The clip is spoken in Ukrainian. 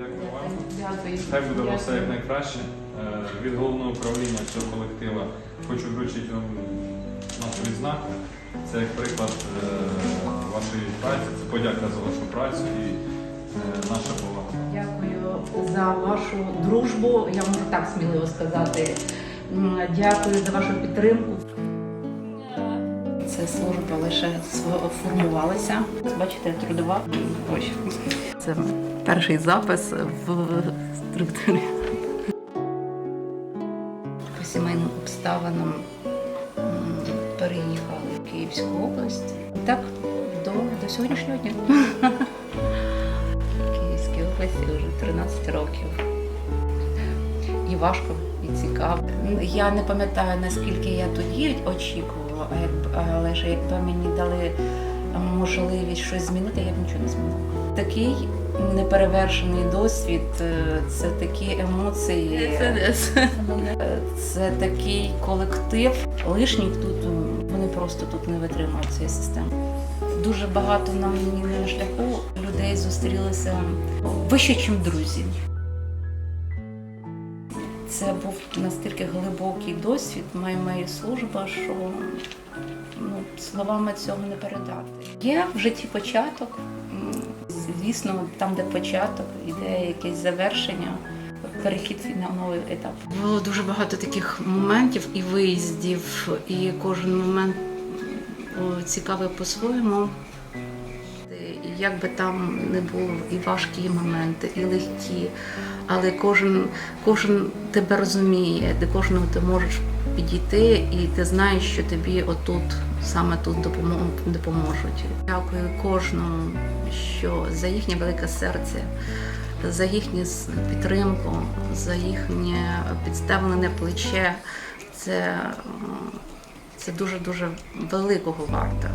Дякую. вам. Хай буде у вас все Дякую. як. Е, Від головного управління цього колектива хочу вручити вам нашу відзнаку. Це як приклад е, вашої праці, це подяка за вашу працю і е, наша повага. Дякую за вашу дружбу. Я можу так сміливо сказати. Дякую за вашу підтримку. Це служба лише формувалася. Бачите, трудова. Ось. Це перший запис в структурі. По сімейним обставинам переїхали в Київську область. Так, до, до сьогоднішнього дня. В Київській області вже 13 років. І важко, цікаво. Я не пам'ятаю, наскільки я тоді очікувала, як- але ж якби мені дали можливість щось змінити, я б нічого не змінила. Такий неперевершений досвід, е, це такі емоції, е, це такий колектив. Лишніх тут вони просто тут не витримують цієї системи. Дуже багато на мені на шляху людей зустрілися вище, ніж друзі. Це був настільки глибокий досвід, моя, моя служба, що ну, словами цього не передати. Є в житті початок, звісно, там, де початок, іде якесь завершення, перехід на новий етап. Було дуже багато таких моментів і виїздів, і кожен момент цікавий по-своєму. Як би там не було і важкі моменти, і легкі, але кожен, кожен тебе розуміє, до кожного ти можеш підійти, і ти знаєш, що тобі отут, саме тут допомо- допоможуть. Дякую кожному, що за їхнє велике серце, за їхню підтримку, за їхнє підставлене плече. Це, м, це великого варто.